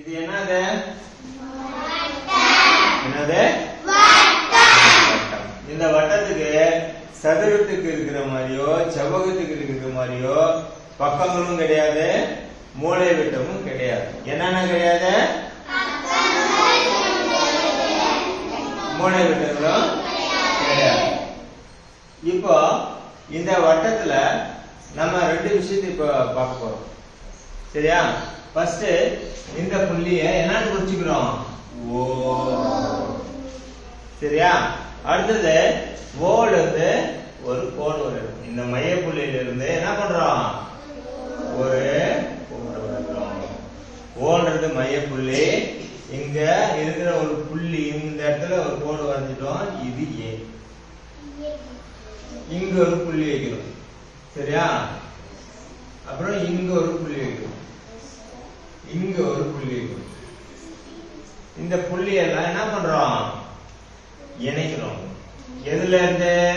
இது என்னது? என்னது? வட்டம். இந்த வட்டத்துக்கு சதுரத்துக்கு இருக்கிற மாதிரியோ செவ்வகத்துக்கு இருக்கிற மாதிரியோ பக்கங்களும் கிடையாது மூளை விட்டமும் கிடையாது. என்னென்ன கிடையாது? மூளை விட்டங்களும் கிடையாது. இப்போ இந்த வட்டத்துல நம்ம ரெண்டு விஷயத்தை இப்போ பார்க்க போறோம். சரியா? ஃபர்ஸ்ட் இந்த புள்ளிய என்னன்னு குறிச்சுக்கிறோம் ஓ. சரியா? அடுத்தது ஓடு வந்து ஒரு கோடு வரும் இந்த மைய புள்ளியில இருந்து என்ன பண்றோம்? ஒரு கோடு வரைகிறோம் ஓன்றது மைய புள்ளி. இங்க இருக்கிற ஒரு புள்ளி இந்த இடத்துல ஒரு கோடு வரைஞ்சிட்டோம். இது ஏ இங்க ஒரு புள்ளி வைக்கிறோம் சரியா? அப்புறம் இங்க ஒரு புள்ளி வைக்கிறோம் இங்க ஒரு புள்ளி. இந்த புள்ளி எல்லாம் என்ன பண்றோம்? இணைக்கிறோம். எதுல இருந்து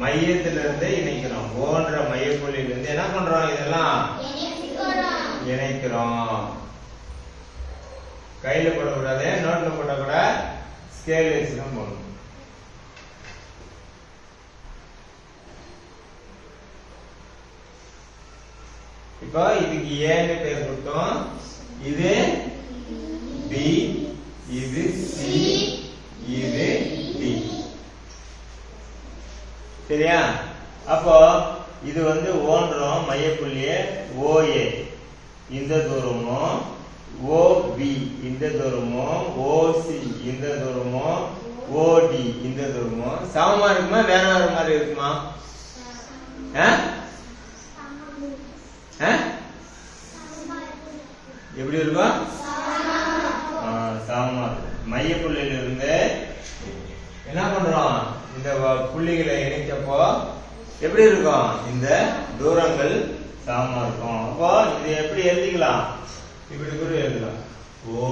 மையத்துல இருந்து இணைக்கிறோம். போன்ற மைய புள்ளியில இருந்து என்ன பண்றோம் இதெல்லாம்? இணைக்கிறோம். கையில போடக்கூடாது நோட்ல போட்டா கூட ஸ்கேல் வச்சு தான் போடணும் இப்போ இதுக்கு ஏன்னு பேர் கொடுத்தோம். இது பி இது சி இது டி சரியா? அப்போ இது வந்து ஓன்றோம் மையப்புள்ளிய ஓஏ. இந்த தூரமும் ஓபி. இந்த தூரமும் ஓசி. இந்த தூரமும் ஓடி. இந்த தூரமும் சமமா இருக்குமா? வேற வேற மாதிரி இருக்குமா? ஆ? ஆ? எப்படி இருக்கும் சமமா இருக்கும் மையப்புள்ளியில இருந்து என்ன பண்றோம்? இந்த புள்ளிகளை இணைச்சப்போ எப்படி இருக்கும்? இந்த தூரங்கள் சமமா இருக்கும். அப்போ இது எப்படி எழுதிக்கலாம்? இப்படி கூட எழுதலாம். ஓ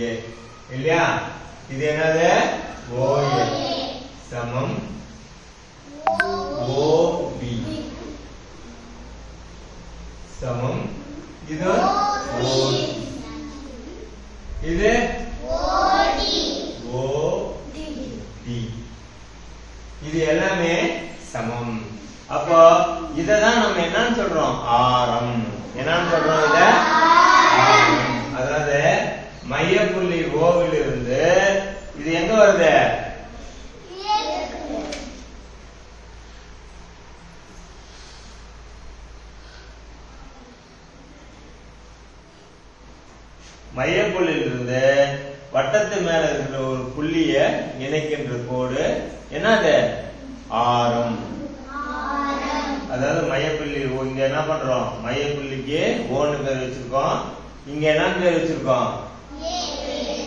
ஏ. இல்லையா? இது என்னது? O A. சமம். O B. சமம். இது ஓ இது ஓ டி இது எல்லாமே சமம் அப்போ இததான் நம்ம என்னன்னு சொல்றோம் ஆரம் என்னன்னு சொல்றோம் இத ஆரம். அதாவது மையப்புள்ளி ஓவில் இருந்து இது எங்க வருது மையப்புள்ளியில் இருந்து வட்டத்து மேல இருக்கிற ஒரு புள்ளிய இணைக்கின்ற கோடு என்னது? ஆரம். அதாவது மையப்புள்ளி ஓ- இங்க என்ன பண்றோம்? மையப்புள்ளிக்கு ஓன்னு பேர் வச்சிருக்கோம். இங்க என்னன்னு பேர் வச்சிருக்கோம்?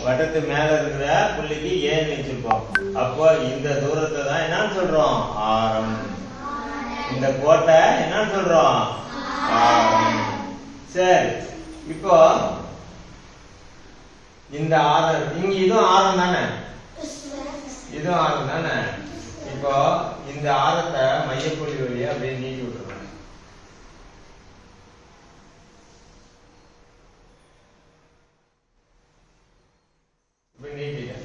வட்டத்து மேல இருக்கிற புள்ளிக்கு ஏன்னு வச்சிருக்கோம். அப்போ இந்த தூரத்தை தான் என்னன்னு சொல்றோம்? ஆரம். இந்த கோட்டை என்னன்னு சொல்றோம்? ஆரம். சரி இப்போ இந்த ஆரம் இங்க இதுவும் ஆரம் தானே? இதுவும் ஆரம் தானே? இப்போ இந்த ஆரத்தை மையப்புள்ளி வழியா அப்படியே நீட்டி இப்ப நீட்டிட்டேன்.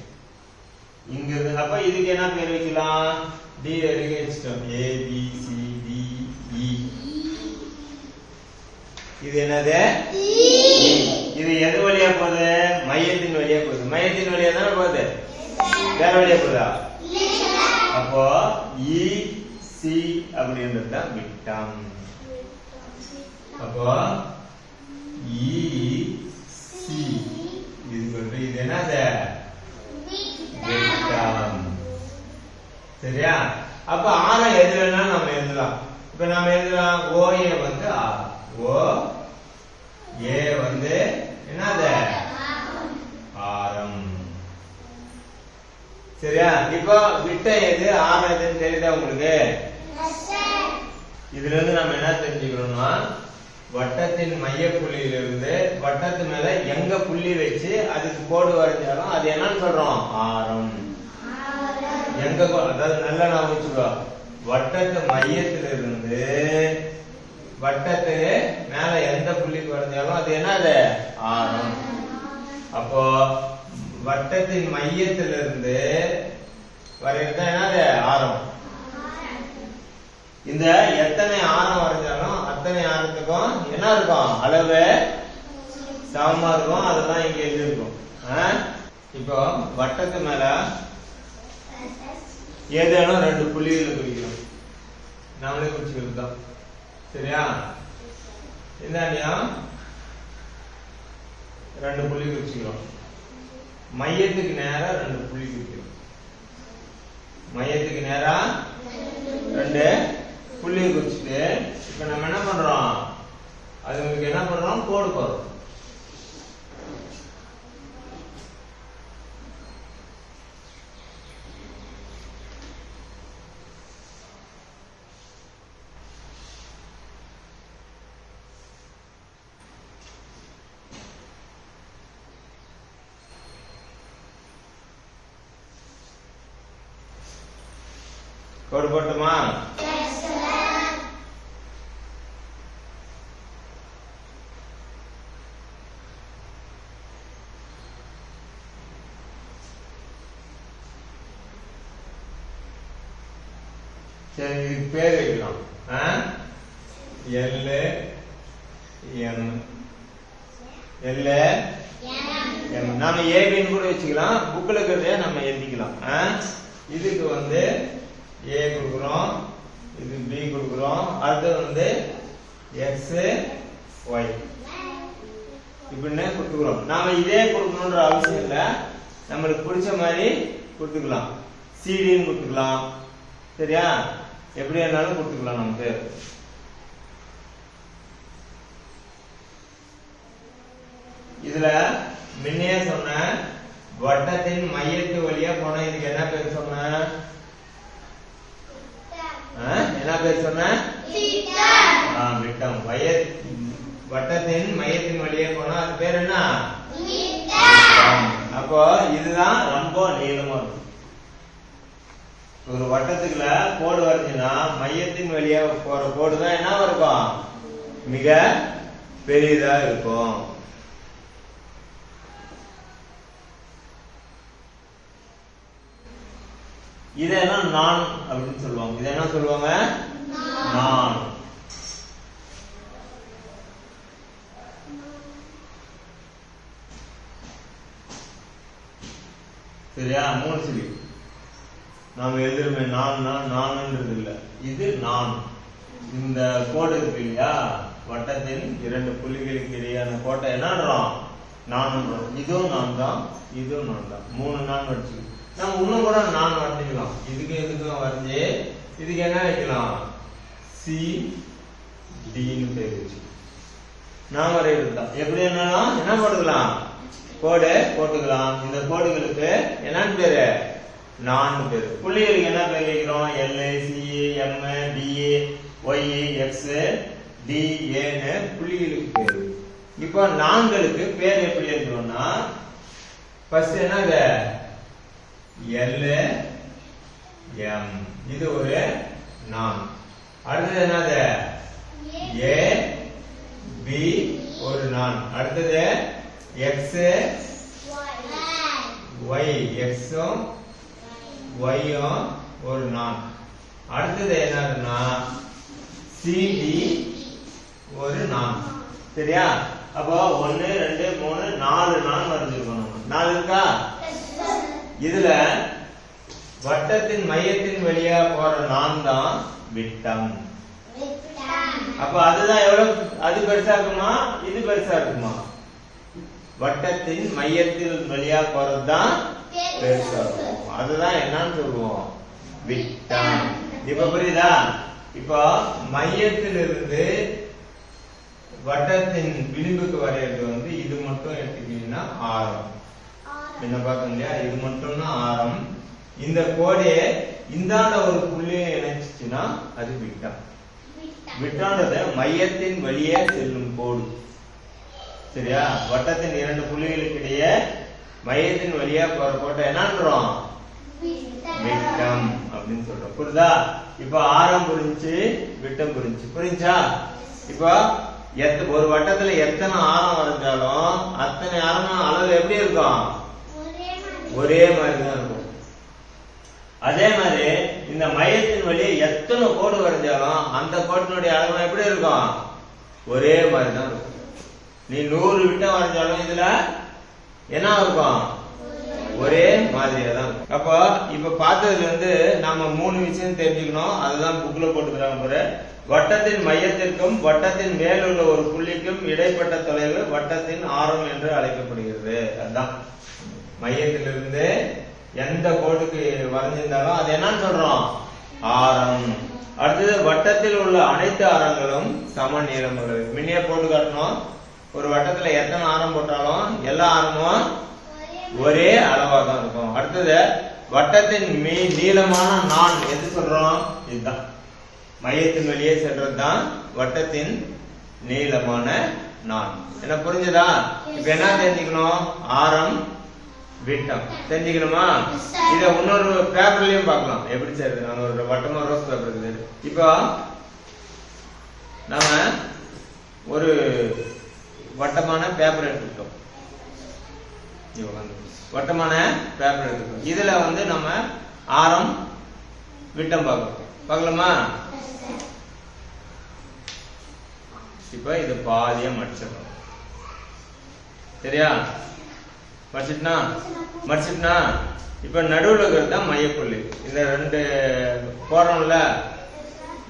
இங்க இருந்து அப்ப இதுக்கு என்ன பேர் வைக்கலாம்? டி வரைக்கும் வச்சுட்டோம். A B C D E இது என்னது? இது எது வழியா போகுது? மையத்தின் வழியா போகுது. மையத்தின் வழியா தானே போகுது? வேற வழியா போகுதா? அப்போ e, இ சி அப்படின்றது தான் விட்டம். அப்போ e, இ சி இது சொல்றது இது என்னது? விட்டம். சரியா? அப்ப ஆரம் எது வேணாலும் நம்ம எழுதலாம். இப்ப நம்ம எழுதலாம் ஓஏ வந்து ஆர் ஓ ஏ வந்து என்னது? ஆரம் சரியா? இப்போ விட்ட எது ஆரம் எதுன்னு தெரியுதா உங்களுக்கு? இதுல இருந்து நம்ம என்ன தெரிஞ்சுக்கணும்னா வட்டத்தின் மைய புள்ளியிலிருந்து வட்டத்து மேல எங்க புள்ளி வச்சு அதுக்கு கோடு வரைஞ்சாலும் அது என்னன்னு சொல்றோம்? ஆரம். எங்க அதாவது நல்லா நான் வச்சுக்கோ. வட்டத்து மையத்திலிருந்து வட்டத்து மேல எந்த புள்ளிக்கு வரைஞ்சாலும் அது என்னது? ஆரம். அப்போ வட்டத்தின் மையத்திலிருந்து வரையறது என்னது? ஆரம். இந்த எத்தனை ஆரம் வரைஞ்சாலும் அத்தனை ஆரத்துக்கும் என்ன இருக்கும்? அளவு சமமா இருக்கும். அதுதான் இங்க எழுதிருக்கும் ஆ? இப்போ வட்டத்து மேல ஏதேனும் ரெண்டு புள்ளிகளை குறிக்கிறோம். நம்மளே குறிச்சுக்கிறது தான் சரியா? இந்தாண்டியா ரெண்டு புள்ளி குறிச்சுக்கிறோம் மையத்துக்கு நேரா ரெண்டு புள்ளி குறிக்கிறோம் மையத்துக்கு நேரா ரெண்டு புள்ளி குறிச்சுட்டு இப்ப நம்ம என்ன பண்றோம்? அதுங்களுக்கு என்ன பண்றோம்? கோடு போடுறோம். கோடு போட்டுமா சரி இதுக்கு பேர் வைக்கலாம். L M. L M. நம்ம ஏபின்னு கூட வச்சுக்கலாம். புக்ல இருக்கிறதே நம்ம எழுதிக்கலாம். இதுக்கு வந்து ஏ கொடுக்குறோம் இது பி கொடுக்குறோம். அடுத்தது வந்து எக்ஸ் ஒய் இப்படின்னு கொடுத்துக்கிறோம்? நாம இதே கொடுக்கணுன்ற அவசியம் இல்லை. நம்மளுக்கு பிடிச்ச மாதிரி கொடுத்துக்கலாம். சிடின்னு கொடுத்துக்கலாம். சரியா? எப்படி வேணாலும் கொடுத்துக்கலாம் நமக்கு. இதுல முன்னே சொன்ன வட்டத்தின் மையத்து வழியா போன இதுக்கு என்ன பேர் சொன்ன ஆ? என்ன பேர் சொன்ன? விட்டம். வய வட்டத்தின் மையத்தின் வழியே போனா அது பேர் என்ன. அப்போ இதுதான் ரொம்ப நீளமா இருக்கும். ஒரு வட்டத்துக்குள்ள கோடு வரைஞ்சுன்னா மையத்தின் வழியா போற கோடு தான் என்ன இருக்கும் மிக பெரியதா இருக்கும். இதெல்லாம் நான் அப்படின்னு சொல்லுவாங்க. இதை என்ன சொல்லுவாங்க? நான். சரியா? மூணு சிரி நாம எதிர்மே நான் நான் நான்ன்றது இல்ல. இது நான். இந்த கோடு இருக்கு இல்லையா? வட்டத்தின் இரண்டு புள்ளிகளுக்கு இடையான கோட்டை என்னன்றோம்? நான்ன்றோம் இதுவும் நான் தான் இதுவும் நான் தான். மூணு நான் வச்சுக்கலாம் நம்ம இன்னும் கூட நான் வரைஞ்சிக்கலாம். இதுக்கு எதுக்கும் வரைஞ்சி? இதுக்கு என்ன வைக்கலாம்? சி டின்னு பேர் வச்சு நான் வரைகிறது தான் எப்படி என்னன்னா என்ன போட்டுக்கலாம்? கோடு போட்டுக்கலாம். இந்த கோடுகளுக்கு என்னன்னு பேரு? நான்கு பேர். புள்ளிகளுக்கு என்ன பேர் வைக்கிறோம் L C M D A Y X D ஏன்னு புள்ளிகளுக்கு பேர். இப்போ நான்களுக்கு பேர் எப்படி எழுதுறோம்னா ஃபர்ஸ்ட் என்னது? எல் எம் இது ஒரு நான். அடுத்தது என்னது? ஏ பி ஒரு நான். அடுத்தது எக்ஸ் ஒய் எக்ஸும் ஒய்யும் ஒரு நான். அடுத்தது என்னதுன்னா சிடி ஒரு நான். சரியா? அப்போ ஒன்னு ரெண்டு மூணு நாலு நான் வரைஞ்சிருக்கோம் நம்ம நாலு இருக்கா? இதுல வட்டத்தின் மையத்தின் வழியா போற நான் தான் விட்டம். அப்ப அதுதான் எவ்வளவு? அது பெருசா இருக்குமா? இது பெருசா இருக்குமா? வட்டத்தின் மையத்தில் வழியா போறதுதான் பெருசா இருக்கும். அதுதான் என்னன்னு சொல்லுவோம். விட்டம். இப்ப புரியுதா? இப்போ மையத்திலிருந்து வட்டத்தின் விளிம்புக்கு வரையறது வந்து இது மட்டும் எடுத்துக்கிட்டீங்கன்னா ஆரம். என்ன பார்த்தோம் இல்லையா? இது மட்டும்னா ஆரம். இந்த கோடே இந்தாண்ட ஒரு புள்ளியை இணைச்சிச்சுன்னா அது விட்டம் விட்டாண்டது மையத்தின் வழியே செல்லும் கோடு. சரியா? வட்டத்தின் இரண்டு புள்ளிகளுக்கு இடையே மையத்தின் வழியா போற கோட்டை என்னன்றோம்? விட்டம். அப்படின்னு சொல்றோம். புரியுதா இப்ப ஆரம் புரிஞ்சு விட்டம் புரிஞ்சு. புரிஞ்சா? இப்போ எத்த ஒரு வட்டத்துல எத்தனை ஆரம் வரைஞ்சாலும் அத்தனை ஆரம்பம் அளவு எப்படி இருக்கும்? ஒரே மாதிரி. தான் இருக்கும். அதே மாதிரி இந்த மையத்தின் வழியே எத்தனை கோடு வரைஞ்சாலும் அந்த கோட்டினுடைய அளவு எப்படி இருக்கும்? ஒரே மாதிரி தான் இருக்கும். நீ நூறு விட்டம் வரைஞ்சாலும் இதுல என்ன இருக்கும்? ஒரே மாதிரியா தான் அப்போ இப்ப பார்த்ததுல இருந்து நம்ம மூணு விஷயம் தெரிஞ்சுக்கணும். அதுதான் புக்ல போட்டுக்கிறாங்க பாரு. வட்டத்தின் மையத்திற்கும் வட்டத்தின் மேலுள்ள ஒரு புள்ளிக்கும் இடைப்பட்ட தொலைவு வட்டத்தின் ஆரம் என்று அழைக்கப்படுகிறது. அதுதான் மையத்திலிருந்து எந்த கோட்டுக்கு வரைஞ்சிருந்தாலும் அது என்னன்னு சொல்றோம். ஆரம். அடுத்தது வட்டத்தில் உள்ள அனைத்து ஆரங்களும் சம நீளமுள்ளது முன்னே போட்டு காட்டணும். ஒரு வட்டத்துல எத்தனை ஆரம் போட்டாலும் எல்லா ஆரமும் ஒரே அளவாக தான் இருக்கும். அடுத்தது வட்டத்தின் மீ நீளமான நான் எது சொல்றோம்? இதுதான். மையத்தின் வெளியே சென்றது தான் வட்டத்தின் நீளமான நான். என்ன புரிஞ்சதா? இப்ப என்ன தெரிஞ்சுக்கணும்? ஆரம் விட்டம். தெரிஞ்சுக்கணுமா? இத இன்னொரு பேப்பர்லயும் பார்க்கலாம். எப்படி செய்யறது நான் ஒரு வட்டமா ரோஸ் பேப்பர் இருக்குது. இப்போ நாம ஒரு வட்டமான பேப்பர் எடுத்துக்கிட்டோம். வட்டமான பேப்பர் எடுத்துக்கிட்டோம். இதுல வந்து நம்ம ஆரம் விட்டம் பார்க்கலாம் பார்க்கலாமா? இப்ப இது பாதியம் அடிச்சிடணும் சரியா? மடிச்சிட்டுனா மடிச்சிட்டுனா இப்ப நடுவுல இருக்கிறது தான் மையப்புள்ளி. இந்த ரெண்டு போறோம்ல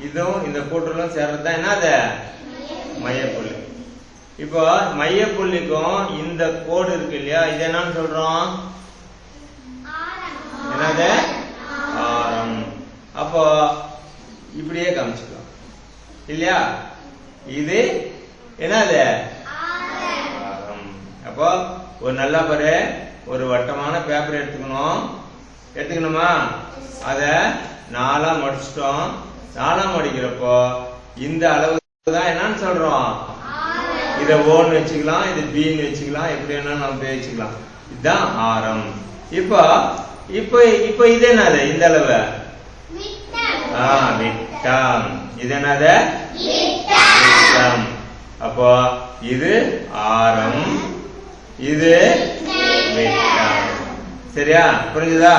இதுவும் இந்த கூட்டுகளும் சேர்றது தான் என்னது மையப்புள்ளி. இப்போ மையப்புள்ளிக்கும் இந்த கோடு இருக்கு இல்லையா? இது என்னன்னு சொல்றோம்? என்னது? ஆரம். அப்போ இப்படியே காமிச்சுக்கலாம். இல்லையா? இது என்னது? ஆரம். அப்போ ஒரு நல்லா பாரு ஒரு வட்டமான பேப்பர் எடுத்துக்கணும். எடுத்துக்கணுமா? அத நாலா மடிச்சிட்டோம். நாலா மடிக்கிறப்போ இந்த அளவு தான் என்னன்னு சொல்றோம். இத ஓன்னு வச்சுக்கலாம் இது பின்னு வச்சுக்கலாம் எப்படி வேணாலும் நம்ம வச்சுக்கலாம் இதுதான் ஆரம். இப்போ இப்போ இப்போ இது என்னது? இந்த அளவு. ஆ விட்டம். இது என்னது? விட்டம். அப்போ இது ஆரம். இது சரியா? புரிஞ்சுதா?